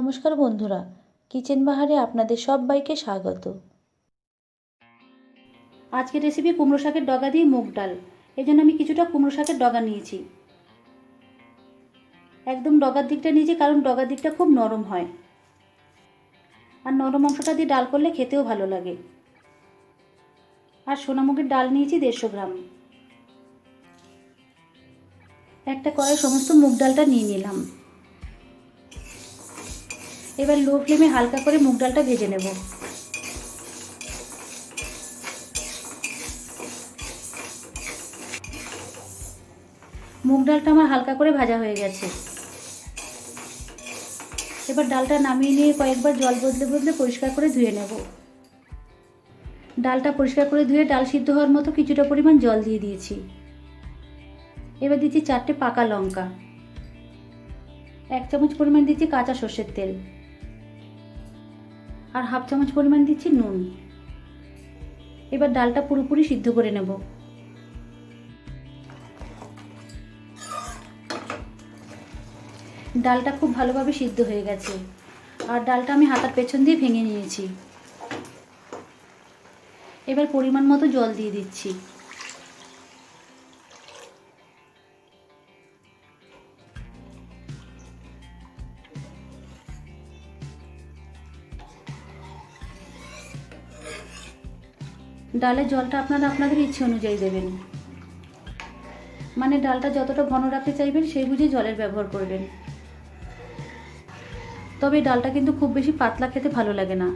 নমস্কার বন্ধুরা, কিচেন বাহারে আপনাদের সবাইকে স্বাগত। আজকের রেসিপি কুমড়ো শাকের ডগা দিয়ে মুগ ডাল। এই জন্য আমি কিছুটা কুমড়ো শাকের ডগা নিয়েছি। একদম ডগার দিকটা নিয়েছি কারণ ডগার দিকটা খুব নরম হয়। আর নরম অংশটা দিয়ে ডাল করলে খেতেও ভালো লাগে। আর সোনামুগের ডাল নিয়েছি দেড়শো গ্রাম। একটা কড়াই সমস্ত মুগ ডালটা নিয়ে নিলাম। এবার লো ফ্লেমে হালকা করে মুগ ডালটা ভেজে নেব। মুগ ডালটা আমার হালকা করে ভাজা হয়ে গেছে। এবার ডালটা নামিয়ে নিয়ে কয়েকবার জল বদলে বদলে পরিষ্কার করে ধুয়ে নেব। ডালটা পরিষ্কার করে ধুয়ে ডাল সিদ্ধ হওয়ার মতো কিছুটা পরিমাণ জল দিয়ে দিয়েছি। এবার দিচ্ছি চারটে পাকা লঙ্কা। এক চামচ পরিমাণ দিচ্ছি কাঁচা সর্ষের তেল। আর হাফ চামচ পরিমাণ দিচ্ছি নুন। এবার ডালটা পুরোপুরি সিদ্ধ করে নেব। ডালটা খুব ভালোভাবে সিদ্ধ হয়ে গেছে। আর ডালটা আমি হাতার পেছন দিয়ে ভেঙে নিয়েছি। এবার পরিমাণ মতো জল দিয়ে দিচ্ছি। ডালের জলটা আপনারা আপনাদের ইচ্ছে অনুযায়ী দেবেন। মানে ডালটা যতটা ঘন রাখতে চাইবেন, সেই বুঝে জলের ব্যবহার করবেন। তবে ডালটা কিন্তু খুব বেশি পাতলা খেতে ভালো লাগে না।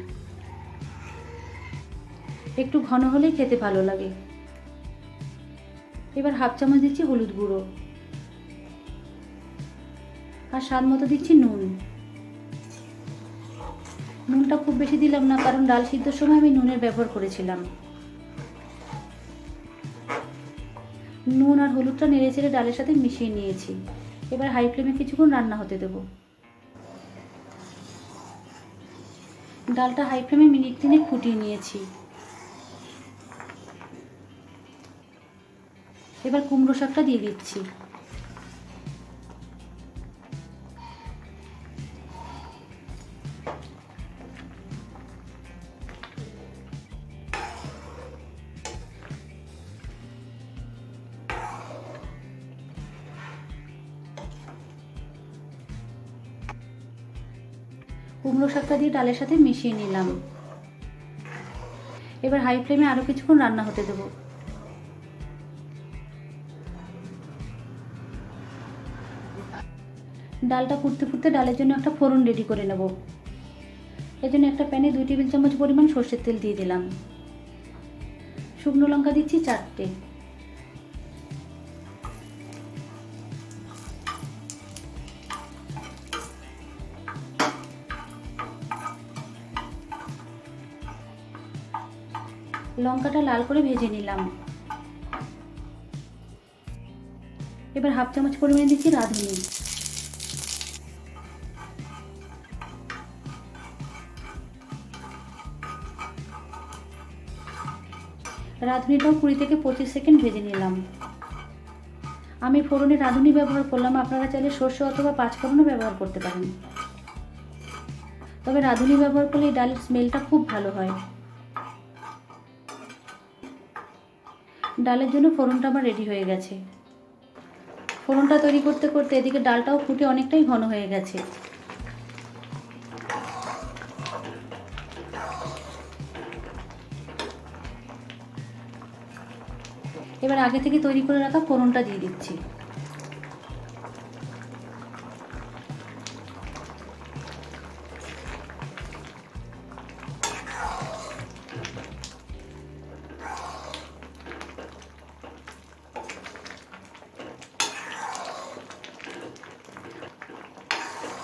একটু ঘন হলেই খেতে ভালো লাগে। এবার হাফ চামচ দিচ্ছি হলুদ গুঁড়ো। আর স্বাদ মতো দিচ্ছি নুন। নুনটা খুব বেশি দিলাম না, কারণ ডাল সিদ্ধর সময় আমি নুনের ব্যবহার করেছিলাম। নুন আর হলুদটা নেড়ে চেড়ে ডালের সাথে মিশিয়ে নিয়েছি। এবার হাই ফ্লেমে কিছুক্ষণ রান্না হতে দেবো। ডালটা হাই ফ্লেমে মিনিট তিনে ফুটিয়ে নিয়েছি। এবার কুমড়ো শাকটা দিয়ে দিচ্ছি। কুমড়ো শাকটা দিয়ে ডালের সাথে মিশিয়ে নিলাম। এবার হাই ফ্লেমে আরও কিছুক্ষণ রান্না হতে দেবো। ডালটা ফুটতে ফুটতে ডালের জন্য একটা ফোড়ন রেডি করে নেব। জন্য একটা প্যানে দুই টেবিল চামচ পরিমাণ সর্ষের তেল দিয়ে দিলাম। শুকনো লঙ্কা দিচ্ছি চারটে। লঙ্কাটা লাল করে ভেজে নিলাম। এবার হাফ চামচ পরিমাণে দিচ্ছি রাঁধুনি। রাঁধুনিটাও কুড়ি থেকে পঁচিশ সেকেন্ড ভেজে নিলাম। আমি ফোড়নে রাঁধুনি ব্যবহার করলাম, আপনারা চাইলে সর্ষে অথবা পাঁচফোড়নও ব্যবহার করতে পারেন। তবে রাঁধুনি ব্যবহার করলে এই ডালের স্মেলটা খুব ভালো হয়। ডালের জন্য ফোড়নটা আমার রেডি হয়ে গেছে। ফোড়নটা তৈরি করতে করতে এদিকে ডালটাও ফুটে অনেকটাই ঘন হয়ে গেছে। এবার আগে থেকে তৈরি করে রাখা ফোড়নটা দিয়ে দিচ্ছি।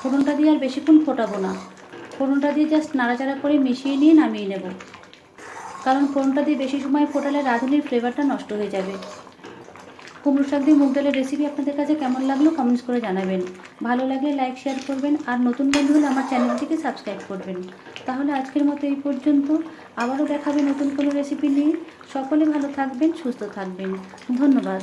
ফোড়নটা দিয়ে আর বেশিক্ষণ ফোটাবো না। ফোড়নটা দিয়ে জাস্ট নাড়াচাড়া করে মিশিয়ে নিয়ে নামিয়ে নেব। কারণ ফোড়নটা দিয়ে বেশি সময় ফোটালে রাঁধুনির ফ্লেভারটা নষ্ট হয়ে যাবে। কুমড়ো শাক দিয়ে মুগ ডালের রেসিপি আপনাদের কাছে কেমন লাগল কমেন্টস করে জানাবেন। ভালো লাগলে লাইক শেয়ার করবেন আর নতুন বন্ধু হলে আমার চ্যানেলটিকে সাবস্ক্রাইব করবেন। তাহলে আজকের মতো এই পর্যন্ত। আবারও দেখাবে নতুন কোনো রেসিপি নিয়ে। সকলে ভালো থাকবেন, সুস্থ থাকবেন। ধন্যবাদ।